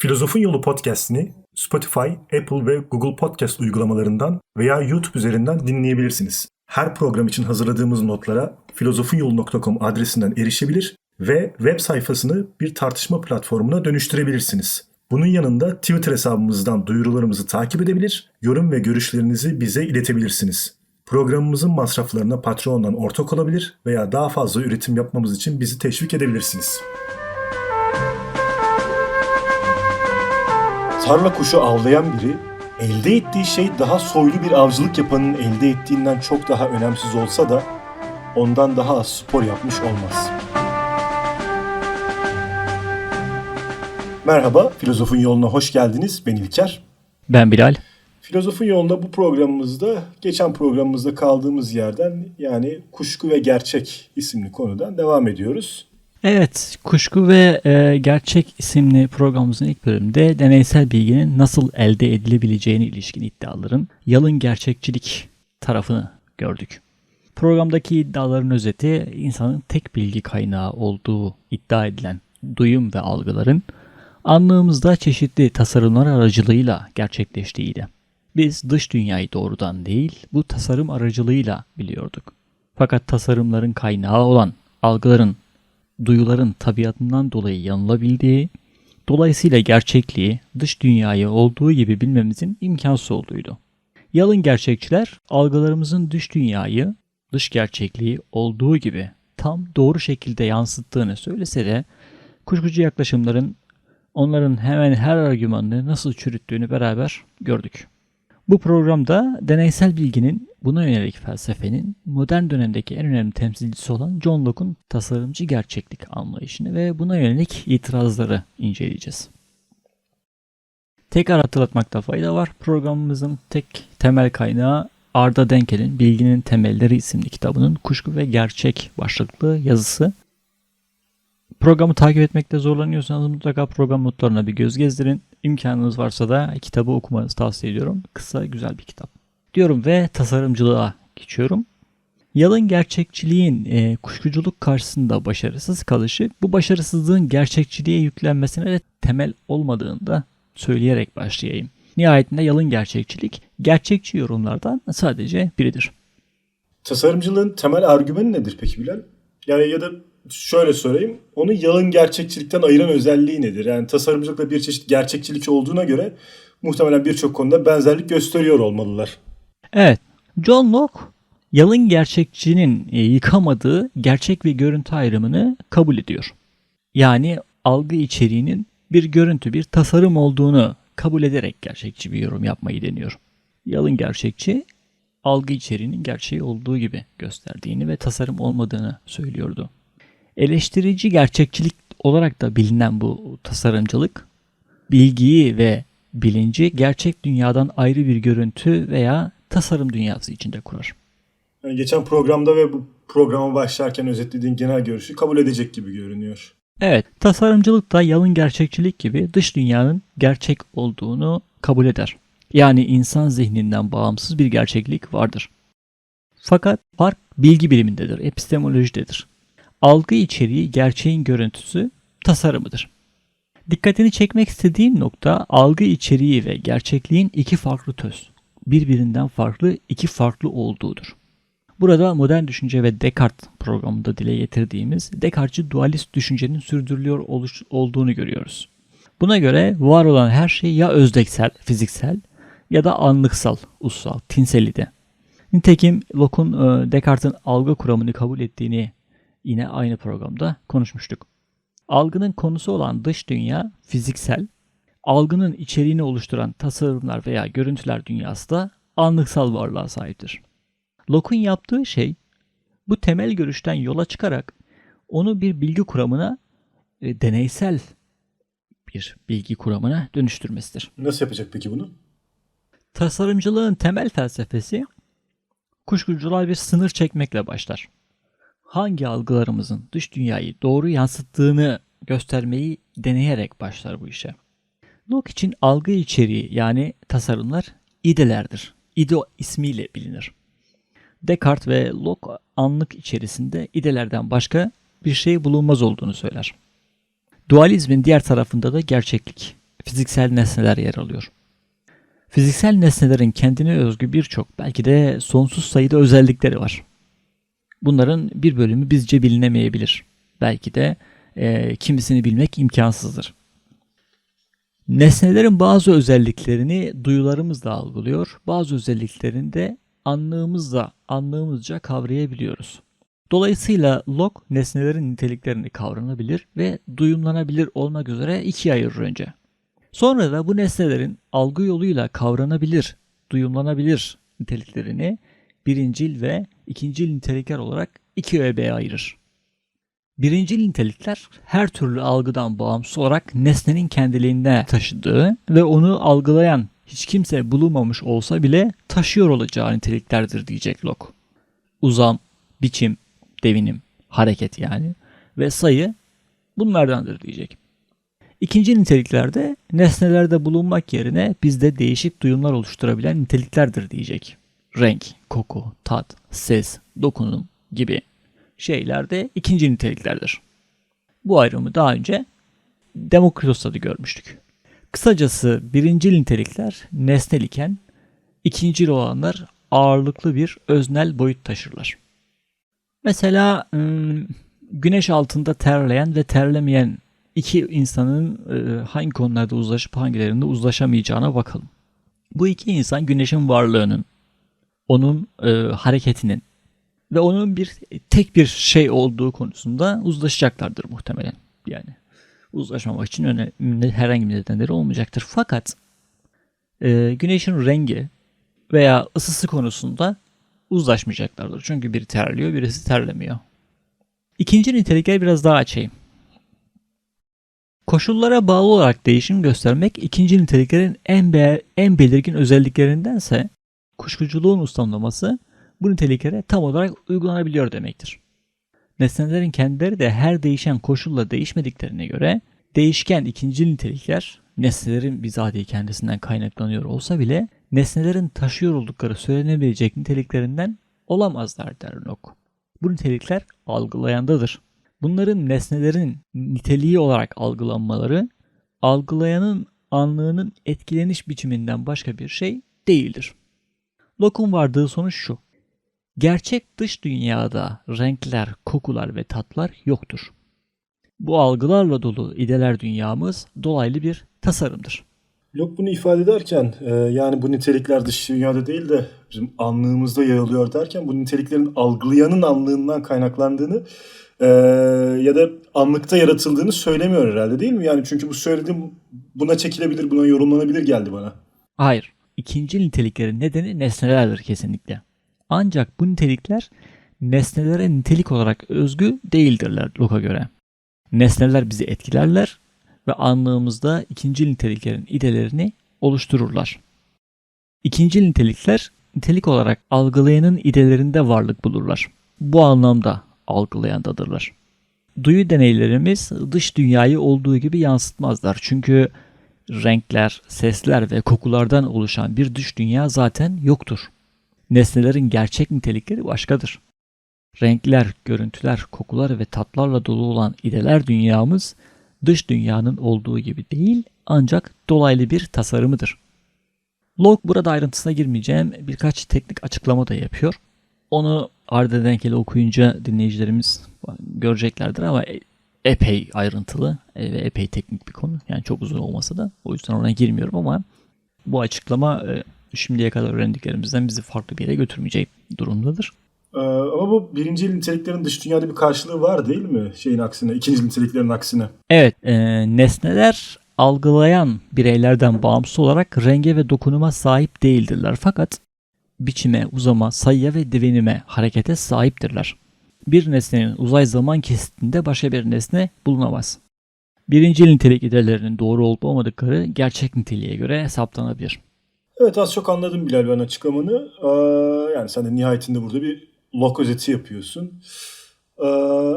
Filozofun Yolu podcast'ini Spotify, Apple ve Google Podcast uygulamalarından veya YouTube üzerinden dinleyebilirsiniz. Her program için hazırladığımız notlara filozofunyolu.com adresinden erişebilir ve web sayfasını bir tartışma platformuna dönüştürebilirsiniz. Bunun yanında Twitter hesabımızdan duyurularımızı takip edebilir, yorum ve görüşlerinizi bize iletebilirsiniz. Programımızın masraflarına Patreon'dan ortak olabilir veya daha fazla üretim yapmamız için bizi teşvik edebilirsiniz. Tarla kuşu avlayan biri, elde ettiği şey daha soylu bir avcılık yapanın elde ettiğinden çok daha önemsiz olsa da ondan daha az spor yapmış olmaz. Merhaba, Filozofun Yoluna hoş geldiniz. Ben İlker. Ben Bilal. Filozofun Yolunda bu programımızda, geçen programımızda kaldığımız yerden yani Kuşku ve Gerçek isimli konudan devam ediyoruz. Evet, Kuşku ve e, Gerçek isimli programımızın ilk bölümünde deneysel bilginin nasıl elde edilebileceğine ilişkin iddiaların yalın gerçekçilik tarafını gördük. Programdaki iddiaların özeti insanın tek bilgi kaynağı olduğu iddia edilen duyum ve algıların anlığımızda çeşitli tasarımlar aracılığıyla gerçekleştiğiydi. Biz dış dünyayı doğrudan değil, bu tasarım aracılığıyla biliyorduk. Fakat tasarımların kaynağı olan algıların duyuların tabiatından dolayı yanılabildiği, dolayısıyla gerçekliği dış dünyayı olduğu gibi bilmemizin imkansız olduğuydu. Yalın gerçekçiler algılarımızın dış dünyayı, dış gerçekliği olduğu gibi tam doğru şekilde yansıttığını söylese de kuşkucu yaklaşımların onların hemen her argümanını nasıl çürüttüğünü beraber gördük. Bu programda deneysel bilginin buna yönelik felsefenin modern dönemdeki en önemli temsilcisi olan John Locke'un tasarımcı gerçeklik anlayışını ve buna yönelik itirazları inceleyeceğiz. Tekrar hatırlatmakta fayda var. Programımızın tek temel kaynağı Arda Denkel'in Bilginin Temelleri isimli kitabının Kuşku ve Gerçek başlıklı yazısı. Programı takip etmekte zorlanıyorsanız mutlaka program notlarına bir göz gezdirin. İmkanınız varsa da kitabı okumanızı tavsiye ediyorum. Kısa, güzel bir kitap. Diyorum ve tasarımcılığa geçiyorum. Yalın gerçekçiliğin e, kuşkuculuk karşısında başarısız kalışı bu başarısızlığın gerçekçiliğe yüklenmesine de temel olmadığını da söyleyerek başlayayım. Nihayetinde yalın gerçekçilik gerçekçi yorumlardan sadece biridir. Tasarımcılığın temel argümanı nedir peki Bilal? Yani ya da şöyle sorayım. Onu yalın gerçekçilikten ayıran özelliği nedir? Yani tasarımcılıkla bir çeşit gerçekçilik olduğuna göre muhtemelen birçok konuda benzerlik gösteriyor olmalılar. Evet. John Locke yalın gerçekçinin e, yıkamadığı gerçek ve görüntü ayrımını kabul ediyor. Yani algı içeriğinin bir görüntü, bir tasarım olduğunu kabul ederek gerçekçi bir yorum yapmayı deniyor. Yalın gerçekçi algı içeriğinin gerçeği olduğu gibi gösterdiğini ve tasarım olmadığını söylüyordu. Eleştirici gerçekçilik olarak da bilinen bu tasarımcılık bilgiyi ve bilinci gerçek dünyadan ayrı bir görüntü veya tasarım dünyası içinde kurar. Yani geçen programda ve bu programa başlarken özetlediğin genel görüşü kabul edecek gibi görünüyor. Evet, tasarımcılık da yalın gerçekçilik gibi dış dünyanın gerçek olduğunu kabul eder. Yani insan zihninden bağımsız bir gerçeklik vardır. Fakat fark bilgi bilimindedir, epistemolojidedir. Algı içeriği gerçeğin görüntüsü tasarımıdır. Dikkatini çekmek istediğim nokta algı içeriği ve gerçekliğin iki farklı töz, birbirinden farklı iki farklı olduğudur. Burada modern düşünce ve Descartes programında dile getirdiğimiz Descartes'ci dualist düşüncenin sürdürülüyor oluş, olduğunu görüyoruz. Buna göre var olan her şey ya özdeksel, fiziksel ya da anlıksal, ussal, tinselide. Nitekim Locke'un e, Descartes'in algı kuramını kabul ettiğini yine aynı programda konuşmuştuk. Algının konusu olan dış dünya fiziksel, algının içeriğini oluşturan tasarımlar veya görüntüler dünyası da anlıksal varlığa sahiptir. Locke'un yaptığı şey bu temel görüşten yola çıkarak onu bir bilgi kuramına e, deneysel bir bilgi kuramına dönüştürmesidir. Nasıl yapacak peki bunu? Tasarımcılığın temel felsefesi kuşkucular bir sınır çekmekle başlar. Hangi algılarımızın dış dünyayı doğru yansıttığını göstermeyi deneyerek başlar bu işe. Locke için algı içeriği yani tasarımlar idelerdir. İdo ismiyle bilinir. Descartes ve Locke anlık içerisinde idelerden başka bir şey bulunmaz olduğunu söyler. Dualizmin diğer tarafında da gerçeklik, fiziksel nesneler yer alıyor. Fiziksel nesnelerin kendine özgü birçok belki de sonsuz sayıda özellikleri var. Bunların bir bölümü bizce bilinemeyebilir. Belki de e, kimisini bilmek imkansızdır. Nesnelerin bazı özelliklerini duyularımızla algılıyor, bazı özelliklerini de anlığımızla, anlığımızca kavrayabiliyoruz. Dolayısıyla log nesnelerin niteliklerini kavranabilir ve duyumlanabilir olmak üzere ikiye ayırır önce. Sonra da bu nesnelerin algı yoluyla kavranabilir, duyumlanabilir niteliklerini birincil ve ikincil nitelikler olarak iki öğeye ayırır. Birincil nitelikler her türlü algıdan bağımsız olarak nesnenin kendiliğinde taşıdığı ve onu algılayan hiç kimse bulunmamış olsa bile taşıyor olacağı niteliklerdir diyecek Locke. Uzam, biçim, devinim, hareket yani ve sayı bunlardandır diyecek. İkinci niteliklerde nesnelerde bulunmak yerine bizde değişik duyumlar oluşturabilen niteliklerdir diyecek. Renk, koku, tat, ses, dokunum gibi şeyler de ikinci niteliklerdir. Bu ayrımı daha önce Demokritos'ta da görmüştük. Kısacası birincil nitelikler nesnel iken ikincil olanlar ağırlıklı bir öznel boyut taşırlar. Mesela güneş altında terleyen ve terlemeyen iki insanın e, hangi konularda uzlaşıp hangilerinde uzlaşamayacağına bakalım. Bu iki insan güneşin varlığının, onun e, hareketinin ve onun bir tek bir şey olduğu konusunda uzlaşacaklardır muhtemelen. Yani uzlaşmamak için önemli herhangi bir nedenleri olmayacaktır. Fakat e, güneşin rengi veya ısısı konusunda uzlaşmayacaklardır. Çünkü biri terliyor, birisi terlemiyor. İkinci nitelikleri biraz daha açayım. Koşullara bağlı olarak değişim göstermek ikinci niteliklerin en, be en belirgin özelliklerindense kuşkuculuğun ustamlaması bu niteliklere tam olarak uygulanabiliyor demektir. Nesnelerin kendileri de her değişen koşulla değişmediklerine göre değişken ikinci nitelikler nesnelerin bizatihi kendisinden kaynaklanıyor olsa bile nesnelerin taşıyor oldukları söylenebilecek niteliklerinden olamazlar der Locke. Bu nitelikler algılayandadır. Bunların nesnelerin niteliği olarak algılanmaları algılayanın anlığının etkileniş biçiminden başka bir şey değildir. Locke'un vardığı sonuç şu. Gerçek dış dünyada renkler, kokular ve tatlar yoktur. Bu algılarla dolu ideler dünyamız dolaylı bir tasarımdır. Locke bunu ifade ederken e, yani bu nitelikler dış dünyada değil de bizim anlığımızda yayılıyor derken bu niteliklerin algılayanın anlığından kaynaklandığını e, ya da anlıkta yaratıldığını söylemiyor herhalde değil mi? Yani çünkü bu söylediğim buna çekilebilir, buna yorumlanabilir geldi bana. Hayır. İkinci niteliklerin nedeni nesnelerdir kesinlikle. Ancak bu nitelikler nesnelere nitelik olarak özgü değildirler Locke'a göre. Nesneler bizi etkilerler ve anlığımızda ikinci niteliklerin idelerini oluştururlar. İkinci nitelikler nitelik olarak algılayanın idelerinde varlık bulurlar. Bu anlamda algılayandadırlar. Duyu deneylerimiz dış dünyayı olduğu gibi yansıtmazlar. Çünkü renkler, sesler ve kokulardan oluşan bir dış dünya zaten yoktur. Nesnelerin gerçek nitelikleri başkadır. Renkler, görüntüler, kokular ve tatlarla dolu olan ideler dünyamız dış dünyanın olduğu gibi değil ancak dolaylı bir tasarımıdır. Locke burada ayrıntısına girmeyeceğim birkaç teknik açıklama da yapıyor. Onu ardı denkeli okuyunca dinleyicilerimiz göreceklerdir ama epey ayrıntılı e, ve epey teknik bir konu. Yani çok uzun olmasa da o yüzden oraya girmiyorum ama bu açıklama e, şimdiye kadar öğrendiklerimizden bizi farklı bir yere götürmeyecek durumdadır. Ee, ama bu birinci niteliklerin dış dünyada bir karşılığı var değil mi? Şeyin aksine, ikinci niteliklerin aksine. Evet, e, nesneler algılayan bireylerden bağımsız olarak renge ve dokunuma sahip değildirler. Fakat biçime, uzama, sayıya ve devinime, harekete sahiptirler. Bir nesnenin uzay zaman kesitinde başka bir nesne bulunamaz. Birinci nitelik idelerinin doğru olup olmadıkları gerçek niteliğe göre hesaplanabilir. Evet az çok anladım Bilal ben açıklamanı. Ee, yani sen de nihayetinde burada bir log özeti yapıyorsun. Ee,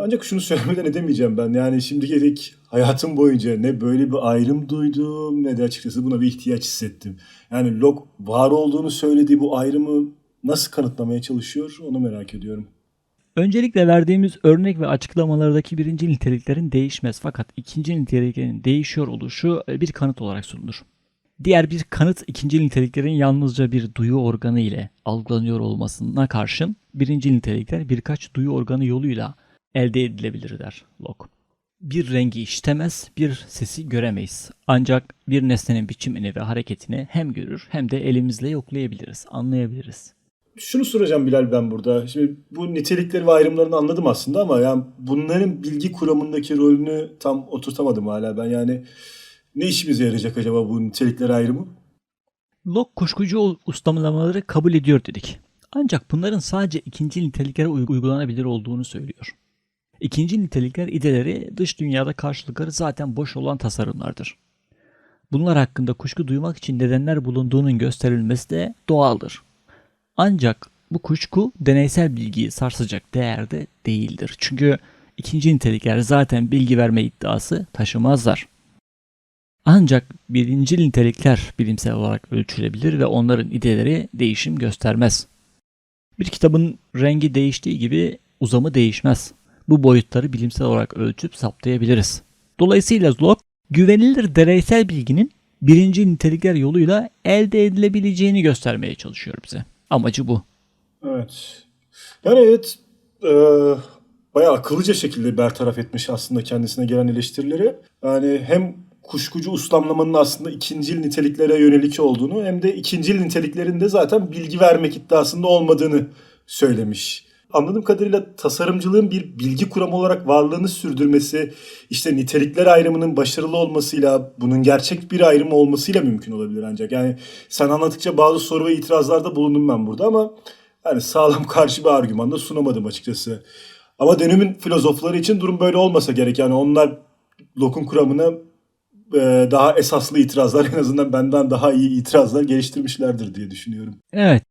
ancak şunu söylemeden edemeyeceğim ben. Yani şimdilik hayatım boyunca ne böyle bir ayrım duydum ne de açıkçası buna bir ihtiyaç hissettim. Yani log var olduğunu söylediği bu ayrımı nasıl kanıtlamaya çalışıyor onu merak ediyorum. Öncelikle verdiğimiz örnek ve açıklamalardaki birinci niteliklerin değişmez fakat ikinci niteliklerin değişiyor oluşu e, bir kanıt olarak sunulur. Diğer bir kanıt ikinci niteliklerin yalnızca bir duyu organı ile algılanıyor olmasına karşın birinci nitelikler birkaç duyu organı yoluyla elde edilebilir der Locke. Bir rengi işitemez, bir sesi göremeyiz. Ancak bir nesnenin biçimini ve hareketini hem görür hem de elimizle yoklayabiliriz, anlayabiliriz. Şunu soracağım Bilal ben burada. Şimdi bu nitelikleri ve ayrımlarını anladım aslında ama yani bunların bilgi kuramındaki rolünü tam oturtamadım hala ben. Yani ne işimize yarayacak acaba bu nitelikler ayrımı? Locke kuşkucu ustamlamaları kabul ediyor dedik. Ancak bunların sadece ikinci niteliklere uygulanabilir olduğunu söylüyor. İkinci nitelikler ideleri dış dünyada karşılıkları zaten boş olan tasarımlardır. Bunlar hakkında kuşku duymak için nedenler bulunduğunun gösterilmesi de doğaldır. Ancak bu kuşku deneysel bilgiyi sarsacak değerde değildir. Çünkü ikinci nitelikler zaten bilgi verme iddiası taşımazlar. Ancak birinci nitelikler bilimsel olarak ölçülebilir ve onların ideleri değişim göstermez. Bir kitabın rengi değiştiği gibi uzamı değişmez. Bu boyutları bilimsel olarak ölçüp saptayabiliriz. Dolayısıyla Locke güvenilir deneysel bilginin birinci nitelikler yoluyla elde edilebileceğini göstermeye çalışıyor bize. Amacı bu. Evet. Yani evet e, bayağı akıllıca şekilde bertaraf etmiş aslında kendisine gelen eleştirileri. Yani hem kuşkucu uslamlamanın aslında ikincil niteliklere yönelik olduğunu hem de ikincil niteliklerin de zaten bilgi vermek iddiasında olmadığını söylemiş. Anladığım kadarıyla tasarımcılığın bir bilgi kuramı olarak varlığını sürdürmesi, işte nitelikler ayrımının başarılı olmasıyla, bunun gerçek bir ayrımı olmasıyla mümkün olabilir ancak. Yani sen anlattıkça bazı soru ve itirazlarda bulundum ben burada ama yani sağlam karşı bir argüman da sunamadım açıkçası. Ama dönemin filozofları için durum böyle olmasa gerek. Yani onlar Locke'un kuramına e, daha esaslı itirazlar en azından benden daha iyi itirazlar geliştirmişlerdir diye düşünüyorum. Evet.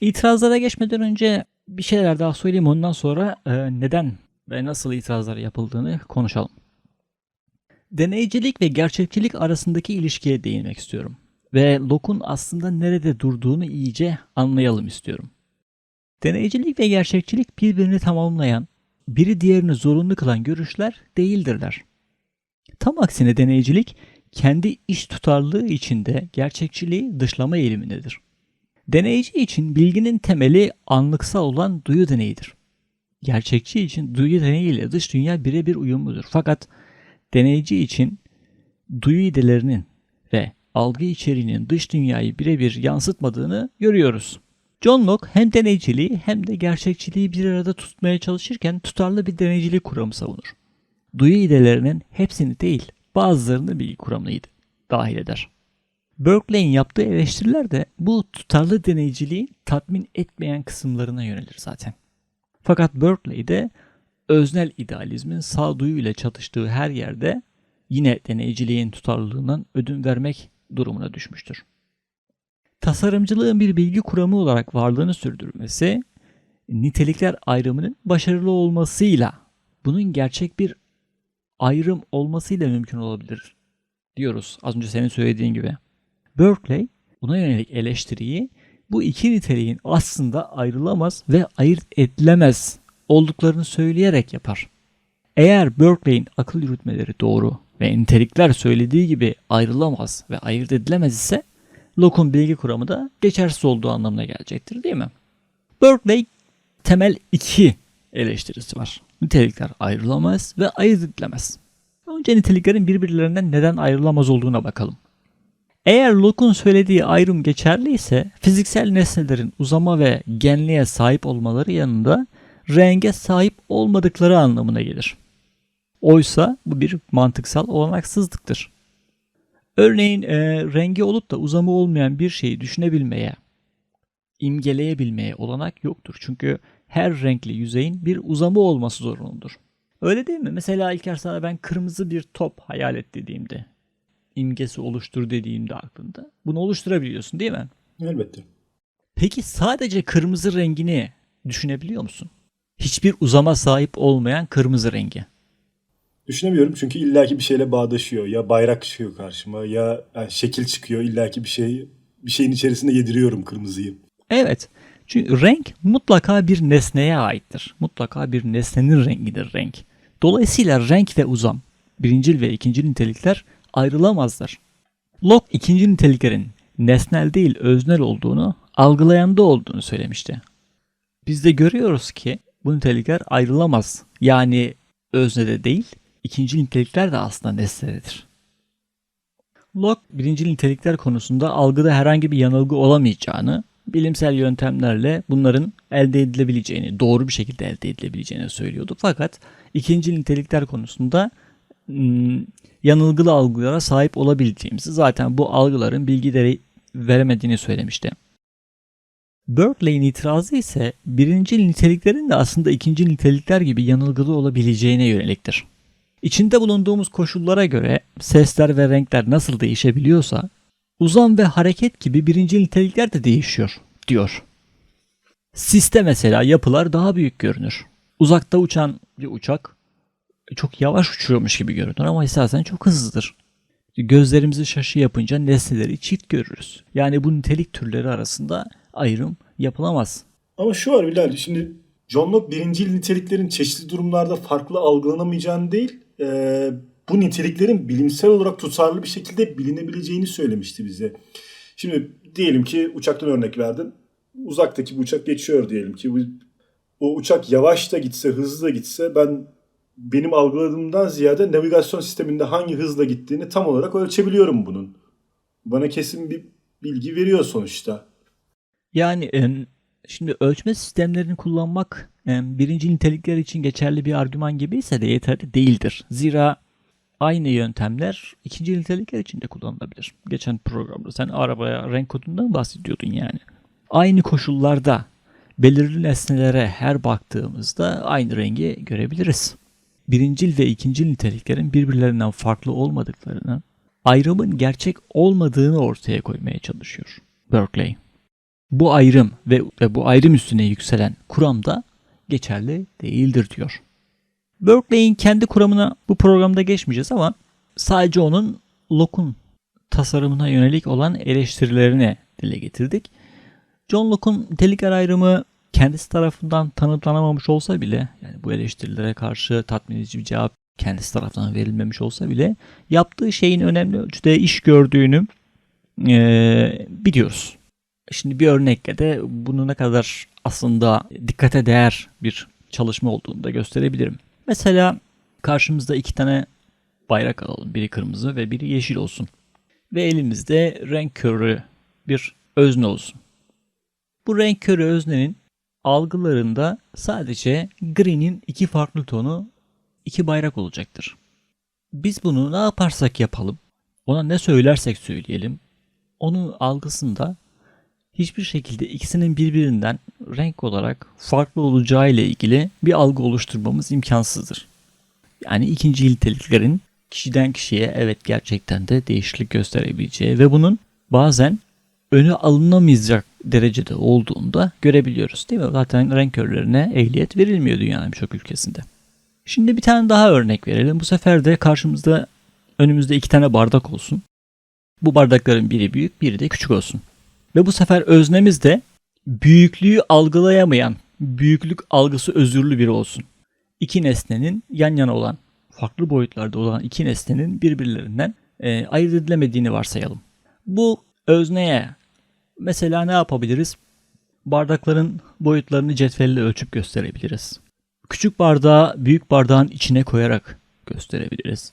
İtirazlara geçmeden önce bir şeyler daha söyleyeyim. Ondan sonra e, neden ve nasıl itirazlar yapıldığını konuşalım. Deneycilik ve gerçekçilik arasındaki ilişkiye değinmek istiyorum. Ve Locke'un aslında nerede durduğunu iyice anlayalım istiyorum. Deneycilik ve gerçekçilik birbirini tamamlayan, biri diğerini zorunlu kılan görüşler değildirler. Tam aksine deneycilik kendi iş tutarlılığı içinde gerçekçiliği dışlama eğilimindedir. Deneyici için bilginin temeli anlıksal olan duyu deneyidir. Gerçekçi için duyu deneyi ile dış dünya birebir uyumludur. Fakat deneyici için duyu idelerinin ve algı içeriğinin dış dünyayı birebir yansıtmadığını görüyoruz. John Locke hem deneyiciliği hem de gerçekçiliği bir arada tutmaya çalışırken tutarlı bir deneycilik kuramı savunur. Duyu idelerinin hepsini değil, bazılarını bilgi kuramına dahil eder. Berkeley'in yaptığı eleştiriler de bu tutarlı deneyiciliği tatmin etmeyen kısımlarına yönelir zaten. Fakat Berkeley'de öznel idealizmin sağduyu ile çatıştığı her yerde yine deneyiciliğin tutarlılığından ödün vermek durumuna düşmüştür. Tasarımcılığın bir bilgi kuramı olarak varlığını sürdürmesi, nitelikler ayrımının başarılı olmasıyla, bunun gerçek bir ayrım olmasıyla mümkün olabilir diyoruz az önce senin söylediğin gibi. Berkeley buna yönelik eleştiriyi bu iki niteliğin aslında ayrılamaz ve ayırt edilemez olduklarını söyleyerek yapar. Eğer Berkeley'in akıl yürütmeleri doğru ve nitelikler söylediği gibi ayrılamaz ve ayırt edilemez ise Locke'un bilgi kuramı da geçersiz olduğu anlamına gelecektir değil mi? Berkeley temel iki eleştirisi var. Nitelikler ayrılamaz ve ayırt edilemez. Önce niteliklerin birbirlerinden neden ayrılamaz olduğuna bakalım. Eğer Locke'un söylediği ayrım geçerli ise fiziksel nesnelerin uzama ve genliğe sahip olmaları yanında renge sahip olmadıkları anlamına gelir. Oysa bu bir mantıksal olanaksızlıktır. Örneğin e, rengi olup da uzamı olmayan bir şeyi düşünebilmeye, imgeleyebilmeye olanak yoktur. Çünkü her renkli yüzeyin bir uzamı olması zorunludur. Öyle değil mi? Mesela İlker sana ben kırmızı bir top hayal et dediğimde, imgesi oluştur dediğimde aklında. Bunu oluşturabiliyorsun değil mi? Elbette. Peki sadece kırmızı rengini düşünebiliyor musun? Hiçbir uzama sahip olmayan kırmızı rengi. Düşünemiyorum çünkü illaki bir şeyle bağdaşıyor. Ya bayrak çıkıyor karşıma ya yani şekil çıkıyor illaki bir şey bir şeyin içerisinde yediriyorum kırmızıyı. Evet. Çünkü renk mutlaka bir nesneye aittir. Mutlaka bir nesnenin rengidir renk. Dolayısıyla renk ve uzam, birincil ve ikincil nitelikler ayrılamazlar. Locke ikinci niteliklerin nesnel değil öznel olduğunu, algılayanda olduğunu söylemişti. Biz de görüyoruz ki bu nitelikler ayrılamaz. Yani öznede değil, ikinci nitelikler de aslında nesnededir. Locke birinci nitelikler konusunda algıda herhangi bir yanılgı olamayacağını, bilimsel yöntemlerle bunların elde edilebileceğini, doğru bir şekilde elde edilebileceğini söylüyordu. Fakat ikinci nitelikler konusunda yanılgılı algılara sahip olabileceğimizi zaten bu algıların bilgileri veremediğini söylemişti. Berkeley'in itirazı ise birinci niteliklerin de aslında ikinci nitelikler gibi yanılgılı olabileceğine yöneliktir. İçinde bulunduğumuz koşullara göre sesler ve renkler nasıl değişebiliyorsa uzam ve hareket gibi birinci nitelikler de değişiyor diyor. Siste mesela yapılar daha büyük görünür. Uzakta uçan bir uçak çok yavaş uçuyormuş gibi görünür ama esasen çok hızlıdır. Gözlerimizi şaşı yapınca nesneleri çift görürüz. Yani bu nitelik türleri arasında ayrım yapılamaz. Ama şu var Bilal, şimdi John Locke birincil niteliklerin çeşitli durumlarda farklı algılanamayacağını değil, e, bu niteliklerin bilimsel olarak tutarlı bir şekilde bilinebileceğini söylemişti bize. Şimdi diyelim ki uçaktan örnek verdin. Uzaktaki bir uçak geçiyor diyelim ki. O uçak yavaş da gitse, hızlı da gitse ben benim algıladığımdan ziyade navigasyon sisteminde hangi hızla gittiğini tam olarak ölçebiliyorum bunun. Bana kesin bir bilgi veriyor sonuçta. Yani em, şimdi ölçme sistemlerini kullanmak em, birinci nitelikler için geçerli bir argüman gibi ise de yeterli değildir. Zira aynı yöntemler ikinci nitelikler için de kullanılabilir. Geçen programda sen arabaya renk kodundan bahsediyordun yani. Aynı koşullarda belirli nesnelere her baktığımızda aynı rengi görebiliriz. Birincil ve ikincil niteliklerin birbirlerinden farklı olmadıklarını, ayrımın gerçek olmadığını ortaya koymaya çalışıyor Berkeley. Bu ayrım ve, bu ayrım üstüne yükselen kuram da geçerli değildir diyor. Berkeley'in kendi kuramına bu programda geçmeyeceğiz ama sadece onun Locke'un tasarımına yönelik olan eleştirilerini dile getirdik. John Locke'un nitelikler ayrımı kendisi tarafından tanımlanamamış olsa bile yani bu eleştirilere karşı tatmin edici bir cevap kendisi tarafından verilmemiş olsa bile yaptığı şeyin önemli ölçüde iş gördüğünü eee, biliyoruz. Şimdi bir örnekle de bunu ne kadar aslında dikkate değer bir çalışma olduğunu da gösterebilirim. Mesela karşımızda iki tane bayrak alalım. Biri kırmızı ve biri yeşil olsun. Ve elimizde renk körü bir özne olsun. Bu renk körü öznenin algılarında sadece gri'nin iki farklı tonu iki bayrak olacaktır. Biz bunu ne yaparsak yapalım, ona ne söylersek söyleyelim, onun algısında hiçbir şekilde ikisinin birbirinden renk olarak farklı olacağı ile ilgili bir algı oluşturmamız imkansızdır. Yani ikinci niteliklerin kişiden kişiye evet gerçekten de değişiklik gösterebileceği ve bunun bazen önü alınamayacak derecede olduğunu da görebiliyoruz değil mi? Zaten renk körlerine ehliyet verilmiyor dünyanın birçok ülkesinde. Şimdi bir tane daha örnek verelim. Bu sefer de karşımızda önümüzde iki tane bardak olsun. Bu bardakların biri büyük, biri de küçük olsun. Ve bu sefer öznemiz de büyüklüğü algılayamayan, büyüklük algısı özürlü biri olsun. İki nesnenin yan yana olan, farklı boyutlarda olan iki nesnenin birbirlerinden e, ayırt edilemediğini varsayalım. Bu özneye mesela ne yapabiliriz? Bardakların boyutlarını cetvelle ölçüp gösterebiliriz. Küçük bardağı büyük bardağın içine koyarak gösterebiliriz.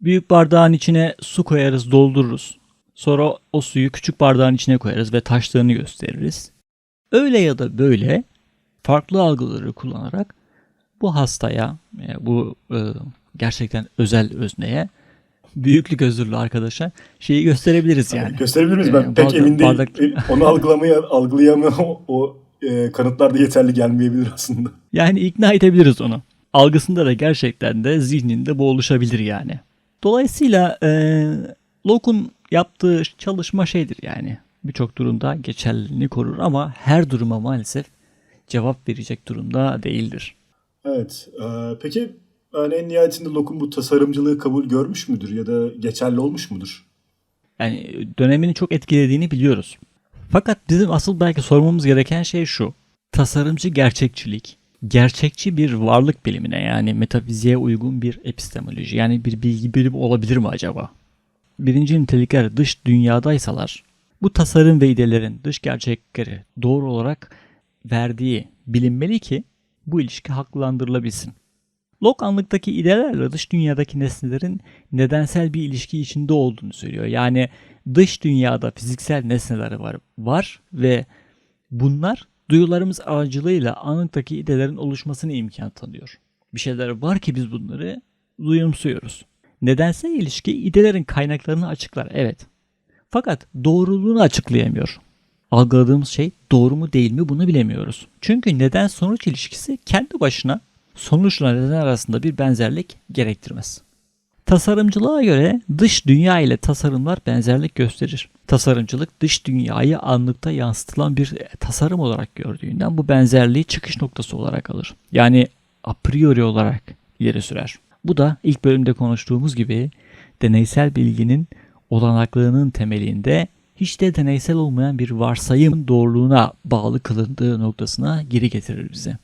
Büyük bardağın içine su koyarız, doldururuz. Sonra o suyu küçük bardağın içine koyarız ve taştığını gösteririz. Öyle ya da böyle farklı algıları kullanarak bu hastaya, e, bu e, gerçekten özel özneye, büyüklük özürlü arkadaşa şeyi gösterebiliriz yani. Gösterebilir miyiz? Ben Ee, pek bardak- emin değilim. bardak- Onu algılamaya, algılayamıyor. O, o e, kanıtlar da yeterli gelmeyebilir aslında. Yani ikna edebiliriz onu. Algısında da gerçekten de zihninde bu oluşabilir yani. Dolayısıyla e, Locke'un yaptığı çalışma şeydir yani. Birçok durumda geçerliliğini korur ama her duruma maalesef cevap verecek durumda değildir. Evet. e, peki yani en nihayetinde Locke'un bu tasarımcılığı kabul görmüş müdür ya da geçerli olmuş mudur? Yani dönemini çok etkilediğini biliyoruz. Fakat bizim asıl belki sormamız gereken şey şu. Tasarımcı gerçekçilik, gerçekçi bir varlık bilimine yani metafiziğe uygun bir epistemoloji yani bir bilgi bilimi olabilir mi acaba? Birinci nitelikler dış dünyadaysalar bu tasarım ve idelerin dış gerçekleri doğru olarak verdiği bilinmeli ki bu ilişki haklandırılabilsin. Locke anlıktaki idelerle dış dünyadaki nesnelerin nedensel bir ilişki içinde olduğunu söylüyor. Yani dış dünyada fiziksel nesneler var, var ve bunlar duyularımız aracılığıyla anlıktaki idelerin oluşmasına imkan tanıyor. Bir şeyler var ki biz bunları duyumsuyoruz. Nedensel ilişki idelerin kaynaklarını açıklar, evet. Fakat doğruluğunu açıklayamıyor. Algıladığımız şey doğru mu değil mi bunu bilemiyoruz. Çünkü neden sonuç ilişkisi kendi başına sonuçla neden arasında bir benzerlik gerektirmez. Tasarımcılığa göre dış dünya ile tasarımlar benzerlik gösterir. Tasarımcılık dış dünyayı anlıkta yansıtılan bir tasarım olarak gördüğünden bu benzerliği çıkış noktası olarak alır. Yani a priori olarak ileri sürer. Bu da ilk bölümde konuştuğumuz gibi deneysel bilginin olanaklığının temelinde hiç de deneysel olmayan bir varsayım doğruluğuna bağlı kılındığı noktasına geri getirir bizi.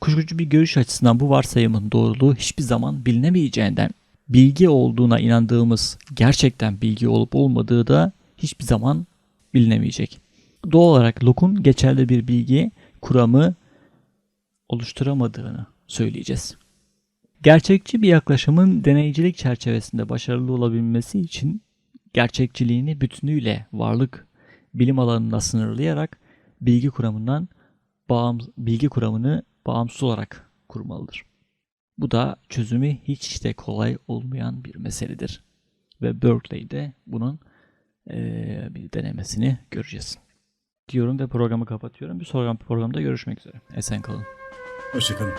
Kuşkucu bir görüş açısından bu varsayımın doğruluğu hiçbir zaman bilinemeyeceğinden bilgi olduğuna inandığımız gerçekten bilgi olup olmadığı da hiçbir zaman bilinemeyecek. Doğal olarak Locke'un geçerli bir bilgi kuramı oluşturamadığını söyleyeceğiz. Gerçekçi bir yaklaşımın deneycilik çerçevesinde başarılı olabilmesi için gerçekçiliğini bütünüyle varlık bilim alanına sınırlayarak bilgi kuramından bağım, bilgi kuramını bağımsız olarak kurmalıdır. Bu da çözümü hiç de kolay olmayan bir meseledir. Ve Berkeley'de bunun bir denemesini göreceğiz. Diyorum ve programı kapatıyorum. Bir sonraki programda görüşmek üzere. Esen kalın. Hoşçakalın.